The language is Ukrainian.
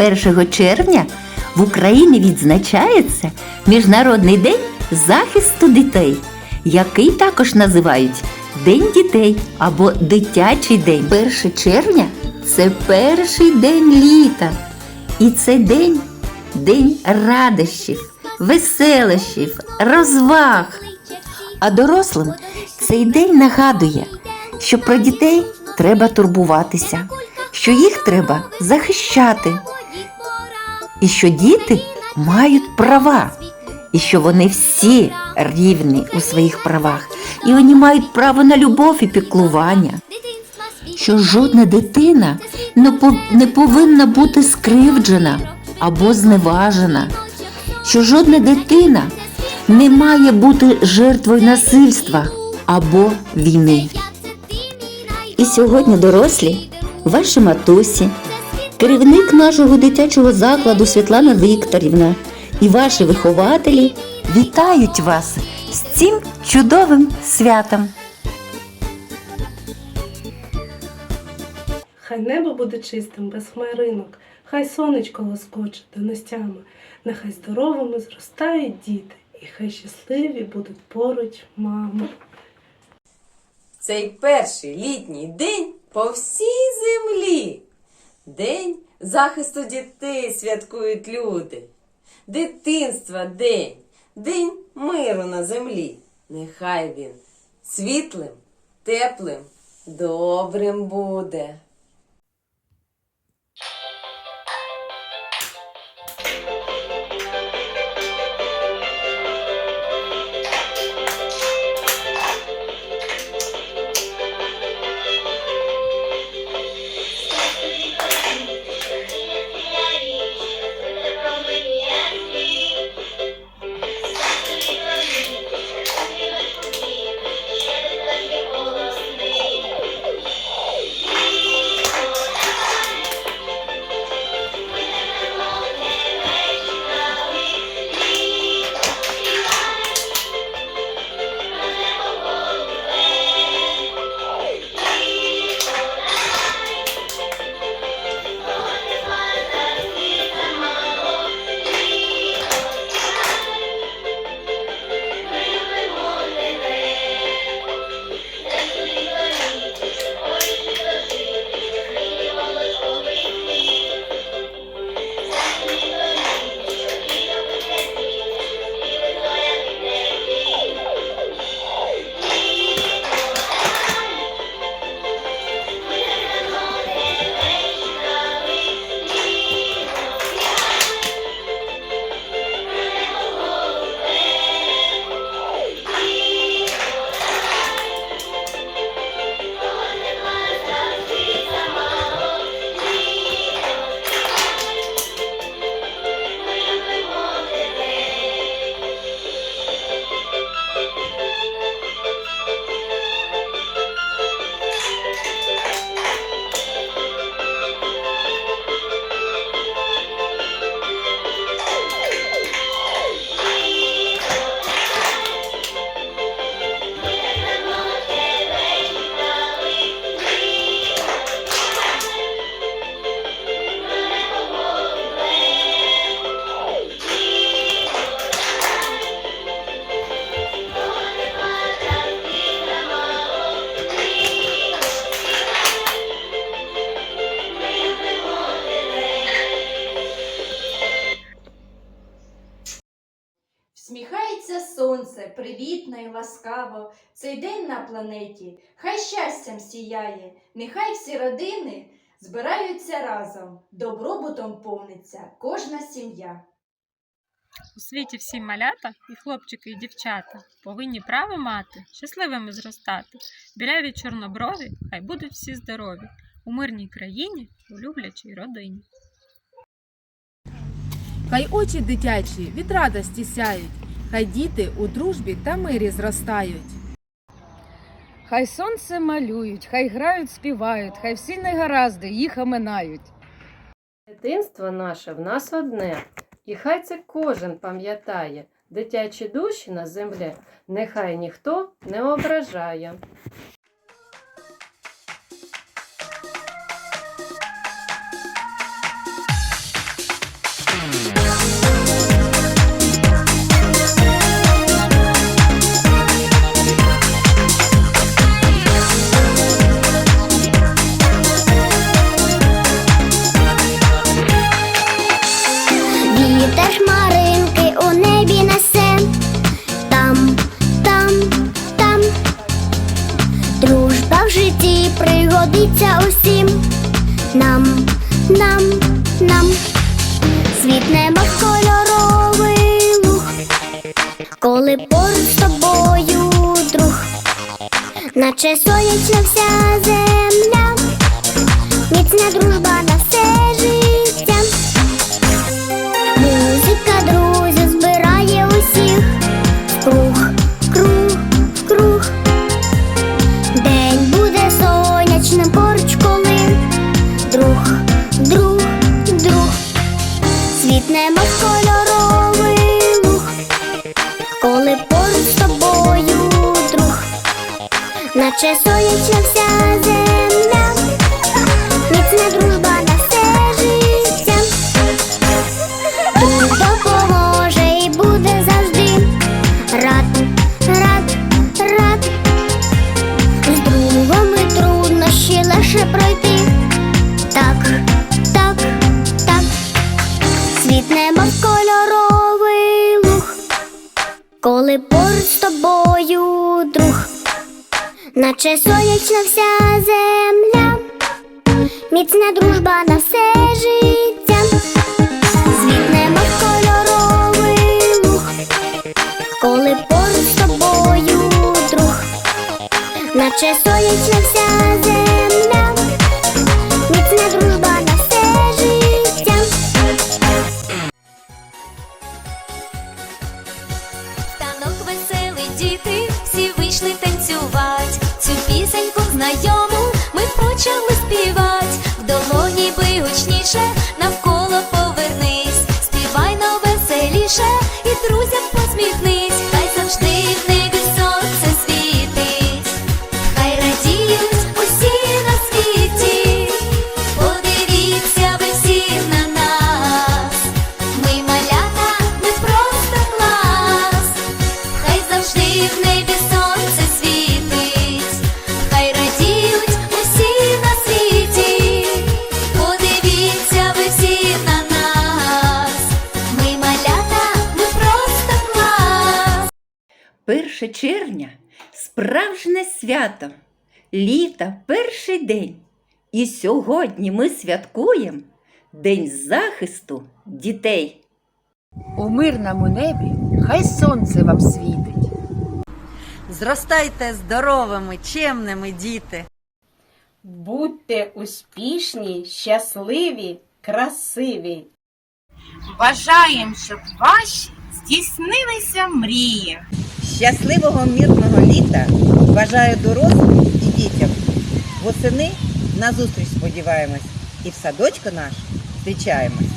1 червня в Україні відзначається Міжнародний день захисту дітей, який також називають День дітей або Дитячий день. 1 червня це перший день літа. І це день день радощів, веселощів, розваг. А дорослим цей день нагадує, що про дітей треба турбуватися, що їх треба захищати, і що діти мають права, і що вони всі рівні у своїх правах, і вони мають право на любов і піклування, що жодна дитина не пов- повинна бути скривджена або зневажена, що жодна дитина не має бути жертвою насильства або війни. І сьогодні дорослі, ваші матусі, керівник нашого дитячого закладу Світлана Вікторівна і ваші вихователі вітають вас з цим чудовим святом. Хай небо буде чистим, без хмаринок, хай сонечко лоскоче донестями, нехай здоровими зростають діти, і хай щасливі будуть поруч мами. Цей перший літній день по всій землі. День захисту дітей святкують люди. Дитинства день, день миру на землі. Нехай він світлим, теплим, добрим буде. Всміхається сонце, привітно і ласкаво, цей день на планеті, хай щастям сіяє, нехай всі родини збираються разом, добробутом повниться кожна сім'я. У світі всі малята, і хлопчики, і дівчата повинні право мати, щасливими зростати. Біляві чорноброві, хай будуть всі здорові, у мирній країні, у люблячій родині. Хай очі дитячі від радості сяють, хай діти у дружбі та мирі зростають. Хай сонце малюють, хай грають, співають, хай всі негаразди їх оминають. Дитинство наше в нас одне, і хай це кожен пам'ятає. Дитячі душі на землі нехай ніхто не ображає. годиться усім нам, нам, нам, світ неба кольоровий луг, коли поруч з тобою друг, наче сонячна вся земля, міцна дружба на все життя. Наче сонячна вся земля, міцна дружба на все життя. Знайому. Ми почали 1 червня справжнє свято, літа перший день. І сьогодні ми святкуємо День захисту дітей. У мирному небі хай сонце вам світить. Зростайте здоровими, чемними діти. Будьте успішні, щасливі, красиві. Бажаємо, щоб ваші здійснилися мрії. Щасливого мирного літа бажаю дорослим і дітям. Восени на зустріч сподіваємось і в садочку наш зустрічаємось.